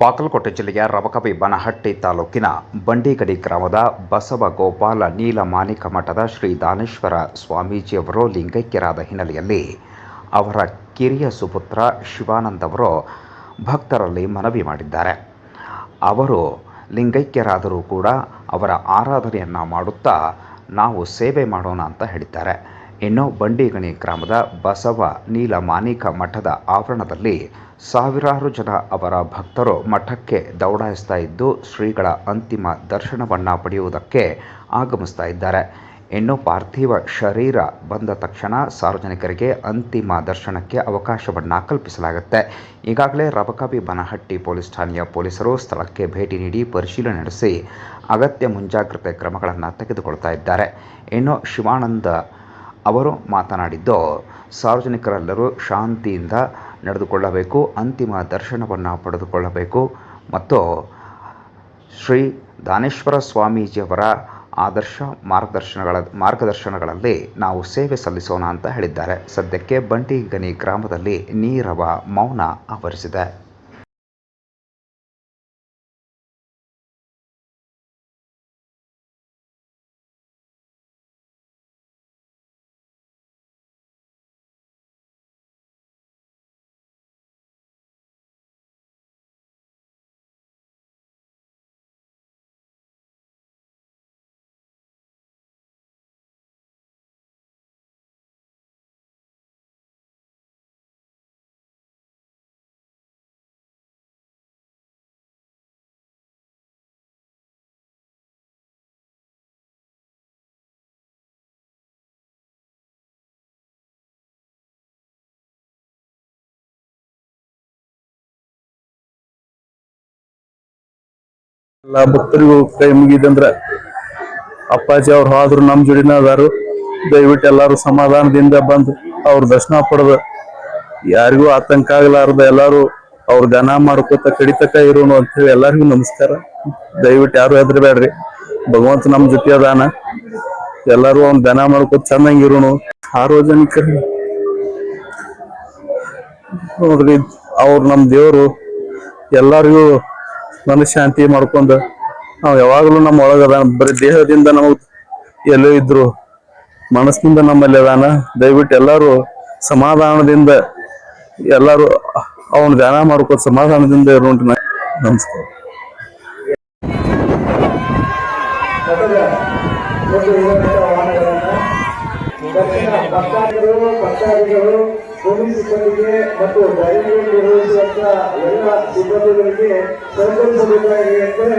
ಬಾಗಲಕೋಟೆ ಜಿಲ್ಲೆಯ ರವಕವಿ ಬನಹಟ್ಟಿ ತಾಲೂಕಿನ ಬಂಡಿಗಡಿ ಗ್ರಾಮದ ಬಸವ ಗೋಪಾಲ ನೀಲಮಾಣಿಕ ಮಠದ ಶ್ರೀ ದಾನೇಶ್ವರ ಸ್ವಾಮೀಜಿಯವರು ಲಿಂಗೈಕ್ಯರಾದ ಹಿನ್ನೆಲೆಯಲ್ಲಿ ಅವರ ಕಿರಿಯ ಸುಪುತ್ರ ಶಿವಾನಂದ್ ಅವರು ಭಕ್ತರಲ್ಲಿ ಮನವಿ ಮಾಡಿದ್ದಾರೆ. ಅವರು ಲಿಂಗೈಕ್ಯರಾದರೂ ಕೂಡ ಅವರ ಆರಾಧನೆಯನ್ನು ಮಾಡುತ್ತಾ ನಾವು ಸೇವೆ ಮಾಡೋಣ ಅಂತ ಹೇಳಿದ್ದಾರೆ. ಇನ್ನು ಬಂಡಿಗಣಿ ಗ್ರಾಮದ ಬಸವ ನೀಲಮಾಣಿಕ ಮಠದ ಆವರಣದಲ್ಲಿ ಸಾವಿರಾರು ಜನ ಅವರ ಭಕ್ತರು ಮಠಕ್ಕೆ ದೌಡಾಯಿಸ್ತಾ ಇದ್ದು ಶ್ರೀಗಳ ಅಂತಿಮ ದರ್ಶನವನ್ನು ಪಡೆಯುವುದಕ್ಕೆ ಆಗಮಿಸ್ತಾ ಇದ್ದಾರೆ. ಇನ್ನು ಪಾರ್ಥಿವ ಶರೀರ ಬಂದ ತಕ್ಷಣ ಸಾರ್ವಜನಿಕರಿಗೆ ಅಂತಿಮ ದರ್ಶನಕ್ಕೆ ಅವಕಾಶವನ್ನು ಕಲ್ಪಿಸಲಾಗುತ್ತೆ. ಈಗಾಗಲೇ ರಬಕವಿ ಬನಹಟ್ಟಿ ಪೊಲೀಸ್ ಠಾಣೆಯ ಪೊಲೀಸರು ಸ್ಥಳಕ್ಕೆ ಭೇಟಿ ನೀಡಿ ಪರಿಶೀಲನೆ ನಡೆಸಿ ಅಗತ್ಯ ಮುಂಜಾಗ್ರತೆ ಕ್ರಮಗಳನ್ನು ತೆಗೆದುಕೊಳ್ತಾ ಇದ್ದಾರೆ. ಇನ್ನು ಶಿವಾನಂದ ಅವರು ಮಾತನಾಡಿದ್ದು, ಸಾರ್ವಜನಿಕರೆಲ್ಲರೂ ಶಾಂತಿಯಿಂದ ನಡೆದುಕೊಳ್ಳಬೇಕು, ಅಂತಿಮ ದರ್ಶನವನ್ನು ಪಡೆದುಕೊಳ್ಳಬೇಕು ಮತ್ತು ಶ್ರೀ ದಾನೇಶ್ವರ ಸ್ವಾಮೀಜಿಯವರ ಆದರ್ಶ ಮಾರ್ಗದರ್ಶನಗಳ, ಮಾರ್ಗದರ್ಶನಗಳಲ್ಲಿ ನಾವು ಸೇವೆ ಸಲ್ಲಿಸೋಣ ಅಂತ ಹೇಳಿದ್ದಾರೆ. ಸದ್ಯಕ್ಕೆ ಬಂಟಿಗನಿ ಗ್ರಾಮದಲ್ಲಿ ನೀರವ ಮೌನ ಆವರಿಸಿದೆ. ಎಲ್ಲ ಭಕ್ತರಿಗೂ ಕೈ ಮುಗಿದಂದ್ರ ಅಪ್ಪಾಜಿ ಅವ್ರು ಹೋದ್ರು ನಮ್ ಜೋಡಿನ ಅದಾರು. ದಯವಿಟ್ಟು ಎಲ್ಲಾರು ಸಮಾಧಾನದಿಂದ ಬಂದು ಅವ್ರ ದರ್ಶನ ಪಡೆದ ಯಾರಿಗೂ ಆತಂಕ ಆಗ್ಲಾರ್ದ ಎಲ್ಲಾರು ಅವ್ರ ಧ್ಯಾನ ಮಾಡ್ಕೋತ ಕಡಿತಕ್ಕ ಇರೋನು ಅಂತ ಹೇಳಿ ಎಲ್ಲರಿಗೂ ನಮಸ್ಕಾರ. ದಯವಿಟ್ಟು ಯಾರು ಹೆದರ್ಬೇಡ್ರಿ. ಭಗವಂತ ನಮ್ ಜೊತೆ ಅದಾನ. ಎಲ್ಲಾರು ಅವ್ನ ಧ್ಯಾನ ಮಾಡ್ಕೋತ ಚೆನ್ನಾಗಿ ಇರೋಣ ಸಾರ್ವಜನಿಕರಿಗೆ ನೋಡ್ರಿ, ಅವ್ರು ನಮ್ ದೇವ್ರು. ಎಲ್ಲರಿಗೂ ಮನಃಶಾಂತಿ ಮಾಡ್ಕೊಂಡು ನಾವು ಯಾವಾಗಲೂ ನಮ್ಮ ಒಳಗದ ಬರೀ ದೇಹದಿಂದ ನಾವು ಎಲ್ಲೋ ಇದ್ರು, ಮನಸ್ಸಿನಿಂದ ನಮ್ಮಲ್ಲಿ ಅದಾನ. ದಯವಿಟ್ಟು ಎಲ್ಲರೂ ಸಮಾಧಾನದಿಂದ ಎಲ್ಲರೂ ಅವನು ಧ್ಯಾನ ಮಾಡ್ಕೊಂಡು ಸಮಾಧಾನದಿಂದ ಇರುವಂತ ನಮಸ್ಕಾರ. ಭಕ್ತಾದಿಗಳು ಭಕ್ತಾದಿಗಳು ಪೊಲೀಸ್ ಸಿಬ್ಬಂದಿಗೆ ಮತ್ತು ಡ್ರೈವಿಂಗ್ ನಿರ್ವಹಿಸುವಂತ ಎಲ್ಲ ಸಿಬ್ಬಂದಿಗಳಿಗೆ ಸಹಕರಿಸಬೇಕಾಗಿದೆ ಅಂದರೆ